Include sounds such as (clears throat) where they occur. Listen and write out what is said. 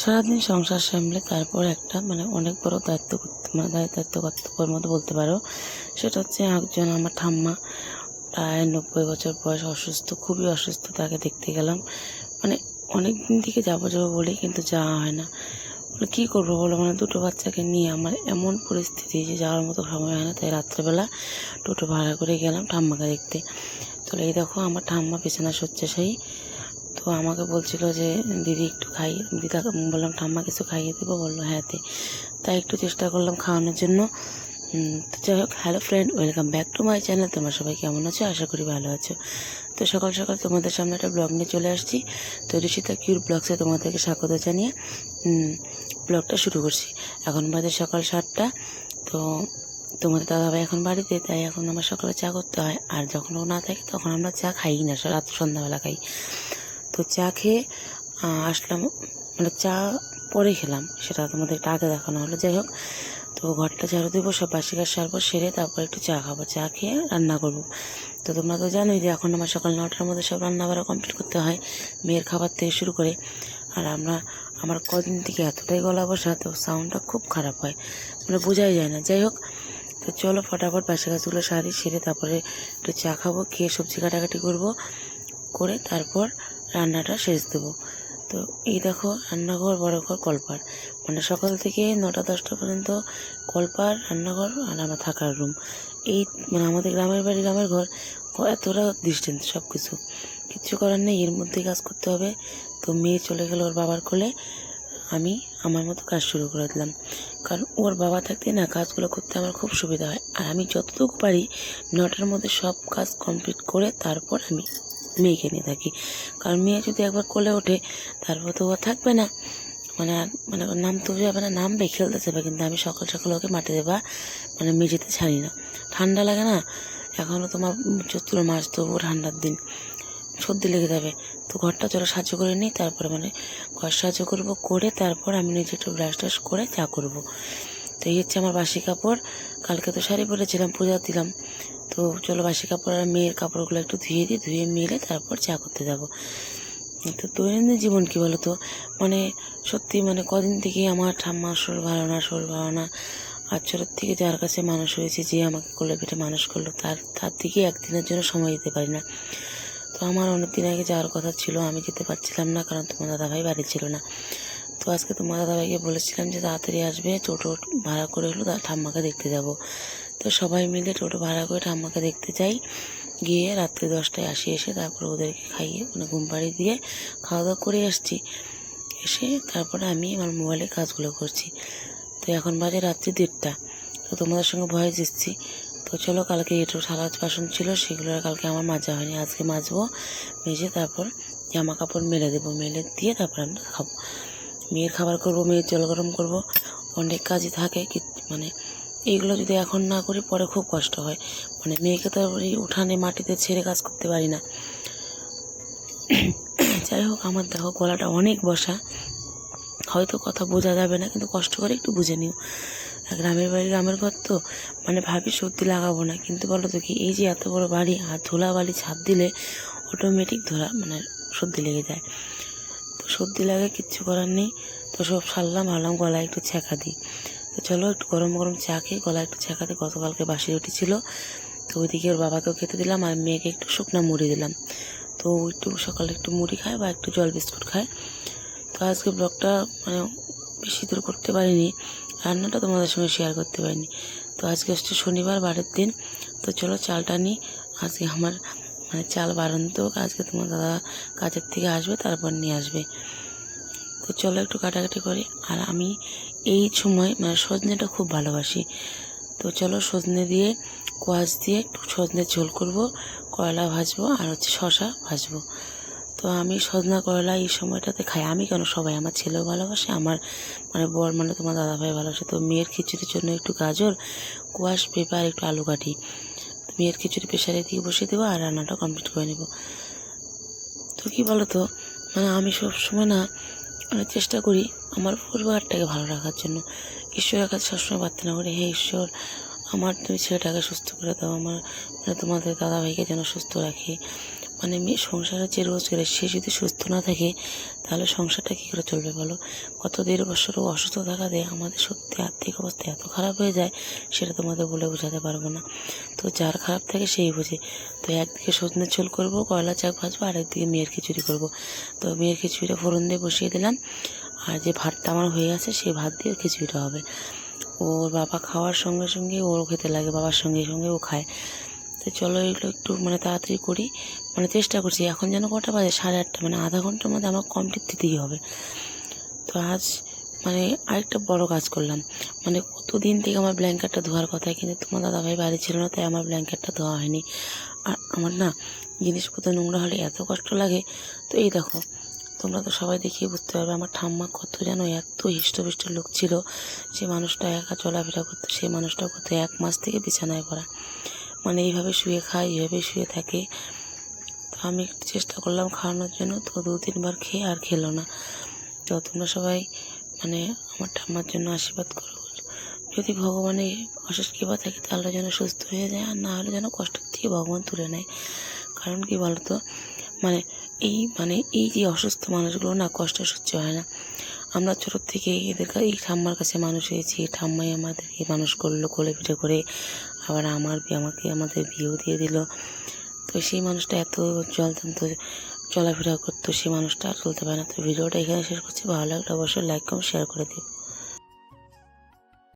সারাদিন সংসার সামলে তারপর একটা মানে অনেক বড় দায়িত্ব করতে মানে দায়িত্ব কর্তব্যের মতো বলতে পারো। সেটা হচ্ছে একজন আমার ঠাম্মা, প্রায় নব্বই বছর বয়স, অসুস্থ, খুবই অসুস্থ, তাকে দেখতে গেলাম। মানে অনেক দিন থেকে যাব যাব বলি, কিন্তু যাওয়া হয় না। বলে, কী করব বলো? মানে দুটো বাচ্চাকে নিয়ে আমার এমন পরিস্থিতি যে যাওয়ার মতো সময় হয় না। তাই রাত্রেবেলা টোটো ভাড়া করে গেলাম ঠাম্মাকে দেখতে। তো এই দেখো, আমার ঠাম্মা বিছানা শয্যাশায়ী। তো আমাকে বলছিল যে, দিদি একটু খাই। দিদা বললাম, ঠাম্মা কিছু খাইয়ে দেবো? বলল হ্যাঁ তে তাই একটু চেষ্টা করলাম খাওয়ানোর জন্য। তো যাই হোক hello friend welcome back to my channel তোমরা সবাই কেমন আছো? আশা করি ভালো আছো। তো সকাল সকাল তোমাদের সামনে একটা ব্লগ নিয়ে চলে আসছি। তো ঋষিতা কিউর ব্লগসে তোমাদেরকে স্বাগত জানিয়ে ব্লগটা শুরু করছি। এখন বাজে সকাল সাতটা। তো তোমাদের দাদাভাই এখন বাড়িতে, তাই এখন আমার সকালে চা করতে হয়। আর যখন ও না থাকে, তখন আমরা চা খাই না, রাত সন্ধ্যাবেলা খাই। তো চা খেয়ে আসলাম। মানে চা পরে খেলাম। সেটা তোমাদের আগে দেখানো হলো। যাই হোক, তো ঘরটা ঝাড়ু দেবো, সব বাসি কাজ সারবো, সেরে তারপর একটু চা খাব, চা খেয়ে রান্না করব। তো তোমরা তো জানোই যে এখন আমার সকাল নটার মধ্যে সব রান্না বাড়া কমপ্লিট করতে হয়, মেয়ের খাবার থেকে শুরু করে। আর আমরা, আমার কদিন থেকে এতটাই গলা বসা, তো সাউন্ডটা খুব খারাপ হয়। মানে বোঝাই যায় না। যাই হোক, তো চলো ফটাফট বাসি কাজগুলো সারি, সেরে তারপরে একটু চা খাব, খেয়ে সবজি কাটাকাটি করব। করে তারপর রান্নাটা শেষ দেবো। তো এই দেখো রান্নাঘর বড় ঘর কলপার। মানে সকাল থেকে নটা, দশটা পর্যন্ত কলপার, রান্নাঘর আর আমার থাকার রুম এই মানে আমাদের গ্রামের বাড়ি, গ্রামের ঘর, এতটা ডিস্টেন্স সব কিছু কিচ্ছু করার নেই, এর মধ্যেই কাজ করতে হবে। তো মেয়ে চলে গেল ওর বাবার কোলে। আমি আমার মতো কাজ শুরু করে দিলাম। কারণ ওর বাবা থাকতে না কাজগুলো করতে আমার খুব সুবিধা হয়। আর আমি যতটুকু পারি, নটার মধ্যে সব কাজ কমপ্লিট করে তারপর আমি মেয়েকে নিয়ে থাকি। কারণ মেয়ে যদি একবার কোলে ওঠে, তারপর তো ও থাকবে না। মানে আর মানে নামতেও যাবে না নামবে খেলতে যাবে কিন্তু আমি সকাল সকাল ওকে মাঠে দেবা মানে মেঝেতে ছাড়ি না। ঠান্ডা লাগে না? এখনও তোমার চৈত্র মাস, তবুও ঠান্ডার দিন। সর্দি লেগে যাবে। তো ঘরটা চলো সাহায্য করে নিই, তারপরে মানে ঘর সাহায্য করব, করে তারপর আমি নিজে একটু ব্রাশ টাশ করে চা করব। তো এই হচ্ছে আমার বাসি কাপড়। কালকে তো শাড়ি পরেছিলাম, পূজা দিলাম। তো চলো বাসি কাপড় আর মেয়ের কাপড়গুলো একটু ধুয়ে দিই, ধুয়ে মিলে তারপর চা করতে যাব। তো দৈনন্দিন জীবন কী বলো তো মানে সত্যি মানে কদিন থেকে আমার ঠাম্মার শরীর ভালো না শরীর ভালো না। আর ছোটোর থেকে যার কাছে মানুষ হয়েছে, যে আমাকে কোলে পিঠে মানুষ করল, তার তার দিকে একদিনের জন্য সময় দিতে পারি না। তো আমার অনেক দিন আগে যাওয়ার কথা ছিল, আমি যেতে পারছিলাম না, কারণ তোমার দাদাভাই বাড়ি ছিল না। তো আজকে তোমার দাদাভাইকে বলেছিলাম যে তাড়াতাড়ি আসবে, টোটো ভাড়া করে হলো ঠাম্মাকে দেখতে যাব। তো সবাই মিলে টোটো ভাড়া করে ঠাম্মাকে দেখতে যাই। গিয়ে রাত্রি দশটায় আসি এসে, তারপরে ওদেরকে খাইয়ে মানে ঘুম পাড়ি দিয়ে খাওয়া দাওয়া করে আসছি। এসে তারপরে আমি আমার মোবাইলে কাজগুলো করছি। তো এখন বাজে রাত্রি দেড়টা। তো তোমাদের সঙ্গে ভয়ে দিচ্ছি। তো চলো, কালকে এটো থালা বাসন ছিল সেগুলো কালকে আমার মাজা হয়নি। আজকে মাজবো, মেজে তারপর জামা কাপড় মেলে দেবো। মেলে দিয়ে তারপর আমরা খাব। মেয়ের খাবার করব, মেয়ের জল গরম করব। অনেক কাজই থাকে মানে এইগুলো যদি এখন না করি, পরে খুব কষ্ট হয়। মানে মেয়েকে তো এই উঠানে মাটিতে ছেড়ে কাজ করতে পারি না। (clears throat) যাই হোক, আমার দেখো গলাটা অনেক বসা। হয়তো কথা বোঝা যাবে না, কিন্তু কষ্ট করে একটু বুঝে নিও। গ্রামের বাড়ি গ্রামের ঘর তো মানে ভাবি সর্দি লাগাবো না, কিন্তু বলো তো কি, এই যে এত বড় বাড়ি আর ধুলা বালি ছাদ দিলে অটোমেটিক ধরা মানে সর্দি লেগে যায়। তো সর্দি লাগে, কিচ্ছু করার নেই। তো সব সারলাম, ভাবলাম গলায় একটু ছ্যাঁকা দিই। তো চলো একটু গরম গরম চা খেয়ে, গলায় একটু ছ্যাঁকা দিই গতকালকে বাসি রুটি ছিল। তো ওইদিকে ওর বাবাকেও খেতে দিলাম আর মেয়েকে একটু শুকনা মুড়ি দিলাম। তো একটু সকালে একটু মুড়ি খায় বা একটু জল বিস্কুট খায়। তো আজকে ব্লগটা মানে বেশি দূর করতে পারিনি, রান্নাটা তোমাদের সঙ্গে শেয়ার করতে পারিনি। তো আজকে হচ্ছে শনিবার বারের দিন। তো চলো চালটা নিই আজকে আমার মানে চাল বাড়ন্ত আজকে তোমার দাদা কাজের থেকে আসবে, তারপর নিয়ে আসবে। তো চলো একটু কাটাকাটি করি। আর আমি এই সময় মানে সজনেটা খুব ভালোবাসি। তো চলো সজনে দিয়ে কোয়াশ দিয়ে একটু সজনে ঝোল করব, কয়লা ভাজবো আর হচ্ছে শশা ভাজবো। তো আমি সজনা করলা এই সময়টাতে খাই। আমি কেন সবাই? আমার ছেলেও ভালোবাসে, আমার মানে বর মানে তোমার দাদাভাই ভালোবাসে। তো মেয়ের খিচুড়ির জন্য একটু গাজর, কোয়াশ, পেঁপে আর একটু আলু কাটি। মেয়ের খিচুড়ি প্রেশারে দিয়ে বসিয়ে দেবো আর রান্নাটা কমপ্লিট করে নেব। তো কী বলো তো মানে আমি সব সময় না মানে চেষ্টা করি আমার পরিবারটাকে ভালো রাখার জন্য। ঈশ্বরের কাছে সবসময় প্রার্থনা করি, হে ঈশ্বর, আমার তুমি ছেলেটাকে সুস্থ করে দাও, আমার মানে তোমাদের দাদাভাইকে যেন সুস্থ রাখে। মানে মেয়ে সংসারের যে রোজগার সে যদি সুস্থ না থাকে, তাহলে সংসারটা কী করে চলবে বলো? গত দেড় বছর অসুস্থ থাকাতে আমাদের সত্যি আর্থিক অবস্থা এত খারাপ হয়ে যায়, সেটা তোমাদের বলে বোঝাতে পারব না। তো যার খারাপ থাকে সেই বোঝে। তো একদিকে সজনে ঝোল করব, কয়লা চাক ভাজবো আর একদিকে মেয়ের খিচুড়ি করব। তো মেয়ের খিচুড়িটা ফোড়ন দিয়ে বসিয়ে দিলাম। আর যে ভাতটা আমার হয়ে আছে সেই ভাত দিয়ে খিচুড়িটা হবে। ওর বাবা খাওয়ার সঙ্গে সঙ্গে ওরও খেতে লাগে, বাবার সঙ্গে সঙ্গে ও খায়। তো চলো এগুলো একটু মানে তাড়াতাড়ি করি। মানে চেষ্টা করছি, এখন যেন কটা বাজে? সাড়ে আটটা মানে আধা ঘণ্টার মধ্যে আমার কমপ্লিট দিতেই হবে। তো আজ মানে আরেকটা বড় কাজ করলাম। মানে কতদিন থেকে আমার ব্ল্যাঙ্কেটটা ধোয়ার কথা, কিন্তু তোমার দাদাভাই বাড়ি ছিল না, তাই আমার ব্ল্যাঙ্কেটটা ধোয়া হয়নি। আর আমার না জিনিসপত্র নোংরা হলে এত কষ্ট লাগে। তো এই দেখো, তোমরা তো সবাই দেখিয়ে বুঝতে পারবে আমার ঠাম্মা কত যেন এত হৃষ্টপুষ্ট লোক ছিল। সে মানুষটা একা চলাফেরা করতো সেই মানুষটা কত এক মাস থেকে বিছানায় পড়া। মানে এইভাবে শুয়ে খায়, এইভাবে শুয়ে থাকে। তো আমি একটু চেষ্টা করলাম খাওয়ানোর জন্য, তো দু তিনবার খেয়ে আর খেলো না। তো তোমরা সবাই মানে আমার ঠাম্মার জন্য আশীর্বাদ করো। যদি ভগবানের অশেষ কৃপা থাকে, তাহলে যেন সুস্থ হয়ে যায়, আর না হলে যেন কষ্টের থেকে ভগবান তুলে নেয়। কারণ কি বলতো? মানে এই মানে এই যে অসুস্থ মানুষগুলো না, কষ্ট সহ্য হয় না। আমরা ছোটোর থেকে এদের এই ঠাম্মার কাছে মানুষ হয়েছি। ঠাম্মাই আমাদেরকে মানুষ করল, কোলে পিঠে করে আবার আমার আমাকে আমাদের বিয়েও দিয়ে দিল। তো সেই মানুষটা এত চলতাম চলাফেরা করতো, সেই মানুষটা আর চলতে পারে না। তো ভিডিওটা এখানে শেষ করছি। ভালো লাগলে অবশ্যই লাইক কম শেয়ার করে দিও।